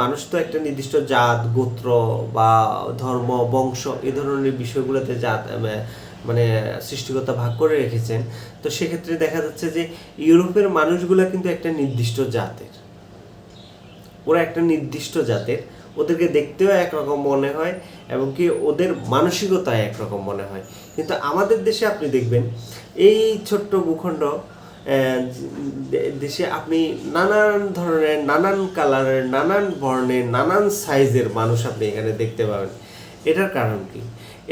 মানুষ তো একটা নির্দিষ্ট জাত, গোত্র বা ধর্ম, বংশ এই ধরনের বিষয়গুলোতে জাত মানে সৃষ্টিকর্তা ভাগ করে রেখেছেন। তো সেক্ষেত্রে দেখা যাচ্ছে যে ইউরোপের মানুষগুলো কিন্তু একটা নির্দিষ্ট জাতের। ওরা একটা নির্দিষ্ট জাতের। ওদেরকে দেখতেও একরকম মনে হয় এবং কি ওদের মানসিকতা একরকম মনে হয়। কিন্তু আমাদের দেশে আপনি দেখবেন, এই ছোট্ট ভূখণ্ড দেশে আপনি নানান ধরনের, নানান কালারের, নানান বর্ণের, নানান সাইজের মানুষ আপনি এখানে দেখতে পাবেন। এটার কারণ কি?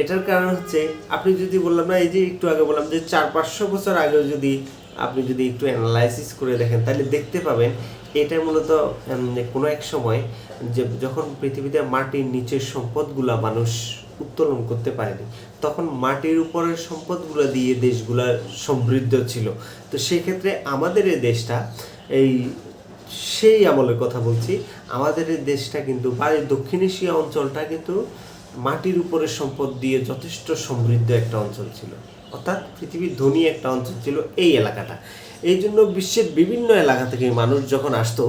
এটার কারণ হচ্ছে, আপনি যদি বললাম না, এই যে একটু আগে বললাম যে চার পাঁচশো বছর আগেও যদি আপনি যদি একটু অ্যানালাইসিস করে দেখেন, তাহলে দেখতে পাবেন, এটা মূলত কোনো এক সময় যে যখন পৃথিবীতে মাটির নিচের সম্পদগুলা মানুষ উত্তোলন করতে পারেনি। তখন মাটির উপরের সম্পদগুলো দিয়ে দেশগুলা সমৃদ্ধ ছিল। তো সেক্ষেত্রে আমাদের এই দেশটা, এই সেই আমলের কথা বলছি, আমাদের এই দেশটা কিন্তু বা দক্ষিণ এশিয়া অঞ্চলটা কিন্তু মাটির উপরের সম্পদ দিয়ে যথেষ্ট সমৃদ্ধ একটা অঞ্চল ছিল। অর্থাৎ পৃথিবীর ধনী একটা অঞ্চল ছিল এই এলাকাটা। এই জন্য বিশ্বের বিভিন্ন এলাকা থেকে মানুষ যখন আসতো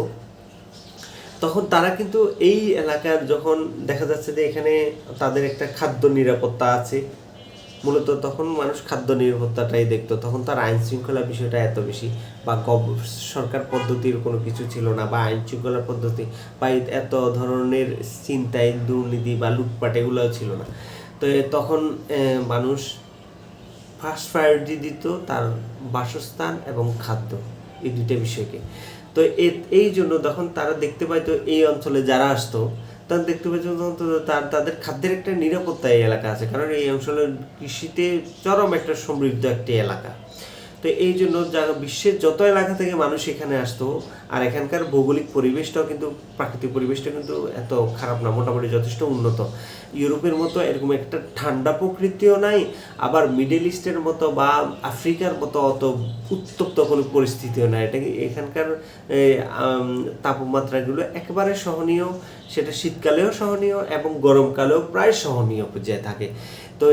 তখন তারা কিন্তু এই এলাকার যখন দেখা যাচ্ছে যে এখানে তাদের একটা খাদ্য নিরাপত্তা আছে, মূলত তখন মানুষ খাদ্য নিরাপত্তাটাই দেখতো। তখন তার আইন শৃঙ্খলা বিষয়টা এত বেশি বা সরকার পদ্ধতির কোনো কিছু ছিল না বা আইন শৃঙ্খলা পদ্ধতি বা এত ধরনের চিন্তায় দুর্নীতি বা লুটপাট এগুলোও ছিল না। তো তখন মানুষ ফার্স্ট প্রায়োরিটি দিত তার বাসস্থান এবং খাদ্য এই দুইটা বিষয়কে। তো এই জন্য তখন তারা দেখতে পাইতো এই অঞ্চলে যারা আসতো, তারা দেখতে পাইতো তার, তাদের খাদ্যের একটা নিরাপত্তা এই এলাকা আছে, কারণ এই অঞ্চলের কৃষিতে চরম একটা সমৃদ্ধ একটি এলাকা। তো এই জন্য যারা বিশ্বের যত এলাকা থেকে মানুষ এখানে আসতো আর এখানকার ভৌগোলিক পরিবেশটাও কিন্তু, প্রাকৃতিক পরিবেশটা কিন্তু এত খারাপ না, মোটামুটি যথেষ্ট উন্নত। ইউরোপের মতো এরকম একটা ঠান্ডা প্রকৃতিও নাই, আবার মিডল ইস্টের মতো বা আফ্রিকার মতো অত উত্তপ্ত কোনো পরিস্থিতিও নাই। এটা এখানকার তাপমাত্রাগুলো একেবারে সহনীয়, সেটা শীতকালেও সহনীয় এবং গরমকালেও প্রায় সহনীয় পর্যায়ে থাকে। তো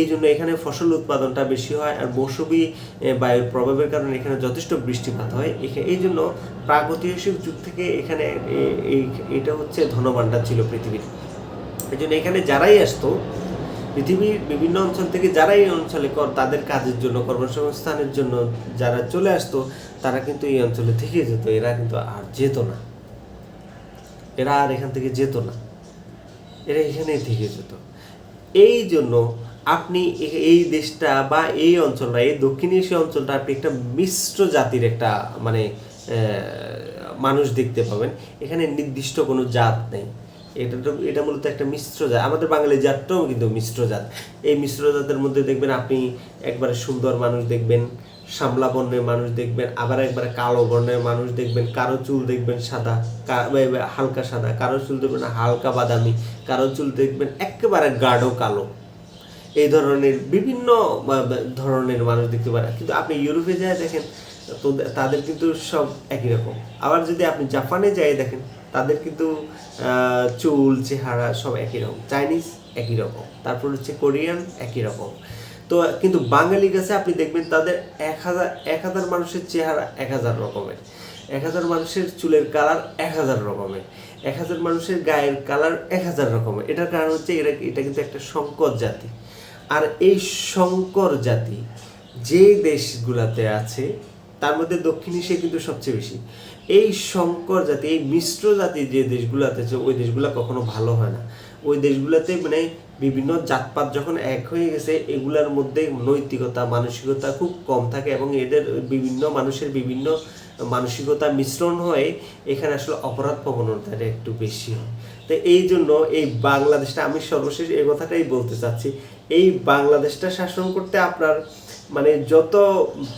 এই জন্য এখানে ফসল উৎপাদনটা বেশি হয় আর মৌসুমি বায়ুর প্রভাবের কারণে এখানে যথেষ্ট বৃষ্টিপাত হয়। এই জন্য প্রাগৈতিহাসিক যুগ থেকে এখানে এই এটা হচ্ছে ধনভাণ্ডার ছিল পৃথিবীর। এই জন্য এখানে যারাই আসতো, পৃথিবীর বিভিন্ন অঞ্চল থেকে যারাই এই অঞ্চলে কর, তাদের কাজের জন্য, কর্মসংস্থানের জন্য যারা চলে আসতো, তারা কিন্তু এই অঞ্চলে থেকে যেত, এরা কিন্তু আর যেত না। এরা আর এখান থেকে যেত না। এরা এখানেই থেকে যেত। এই জন্য আপনি এই দেশটা বা এই অঞ্চলটা, এই দক্ষিণ এশিয়া অঞ্চলটা আপনি একটা মিশ্র জাতির একটা মানে মানুষ দেখতে পাবেন। এখানে নির্দিষ্ট কোনো জাত নেই। এটা তো এটা মূলত একটা মিশ্র জাত। আমাদের বাঙালি জাতটাও কিন্তু মিশ্র জাত। এই মিশ্র জাতের মধ্যে দেখবেন আপনি একবারে সুন্দর মানুষ দেখবেন, শ্যামলা বর্ণের মানুষ দেখবেন, আবার একবারে কালো বর্ণের মানুষ দেখবেন, কারও চুল দেখবেন সাদা হালকা সাদা, কারও চুল দেখবেন হালকা বাদামি, কারও চুল দেখবেন একেবারে গাঢ় কালো। এই ধরনের বিভিন্ন ধরনের মানুষ দেখতে পারেন। কিন্তু আপনি ইউরোপে যায় দেখেন তো তাদের কিন্তু সব একই রকম। আবার যদি আপনি জাপানে যাই দেখেন, তাদের কিন্তু চুল, চেহারা সব একই রকম। চাইনিজ একই রকম। তারপর হচ্ছে কোরিয়ান একই রকম। তো কিন্তু বাঙালি কাছে আপনি দেখবেন তাদের এক হাজার এক হাজার মানুষের চেহারা এক হাজার রকমের। এক হাজার মানুষের চুলের কালার এক হাজার রকমের। এক হাজার মানুষের গায়ের কালার এক হাজার রকমের। এটার কারণ হচ্ছে এরা, এটা কিন্তু একটা সংকর জাতি। আর এই সংকর জাতি যে দেশগুলাতে আছে তার মধ্যে দক্ষিণ এশিয়া কিন্তু সবচেয়ে বেশি। এই সংকর জাতি, এই মিশ্র জাতি যে দেশগুলোতে আছে, ওই দেশগুলো কখনো ভালো হয় না। ওই দেশগুলোতে মানে বিভিন্ন জাতপাত যখন এক হয়ে গেছে, এগুলার মধ্যে নৈতিকতা, মানসিকতা খুব কম থাকে এবং এদের বিভিন্ন মানুষের বিভিন্ন মানসিকতা মিশ্রণ হয়ে এখানে আসলে অপরাধ প্রবণতাটা একটু বেশি হয়। তো এই জন্য এই বাংলাদেশটা, আমি সর্বশেষ এই কথাটাই বলতে চাচ্ছি, এই বাংলাদেশটা শাসন করতে আপনার মানে যত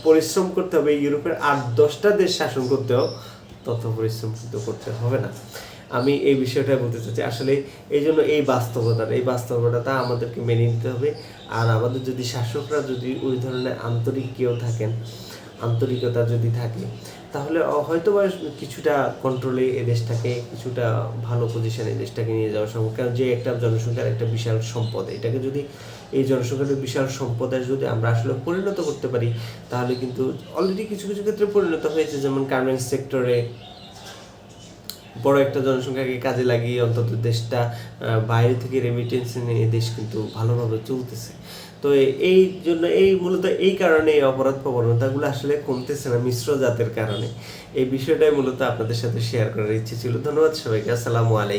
পরিশ্রম করতে হবে ইউরোপের আট দশটা দেশ শাসন করতেও তত পরিশ্রম কিন্তু করতে হবে না। আমি এই বিষয়টা বলতে চাচ্ছি, আসলে এই জন্য এই বাস্তবতাটা এই বাস্তবতাটা আমাদেরকে মেনে নিতে হবে। আর আমাদের যদি শাসকরা যদি ওই ধরনের আন্তরিক কেউ থাকেন, আন্তরিকতা যদি থাকে তাহলে হয়তো বা কিছুটা কন্ট্রোলে এ দেশটাকে, কিছুটা ভালো পজিশনে দেশটাকে নিয়ে যাওয়া সম্ভব। কারণ যে একটা জনসংখ্যার একটা বিশাল সম্পদ, এটাকে যদি এই জনসংখ্যার বিশাল সম্পদে যদি আমরা আসলে পরিণত করতে পারি, তাহলে কিন্তু অলরেডি কিছু কিছু ক্ষেত্রে পরিণত হয়েছে। যেমন গার্মেন্টস সেক্টরে বড় একটা জনসংখ্যাকে কাজে লাগিয়ে অন্তত দেশটা বাইরে থেকে রেমিটেন্স নিয়ে দেশ কিন্তু ভালোভাবে চলতেছে। তো এই জন্য এই মূলত এই কারণে এই অপরাধ প্রবণতাগুলো আসলে কমতেছে না, মিশ্র জাতের কারণে। এই বিষয়টাই মূলত আপনাদের সাথে শেয়ার করার ইচ্ছে ছিল। ধন্যবাদ সবাইকে। আসসালামু আলাইকুম।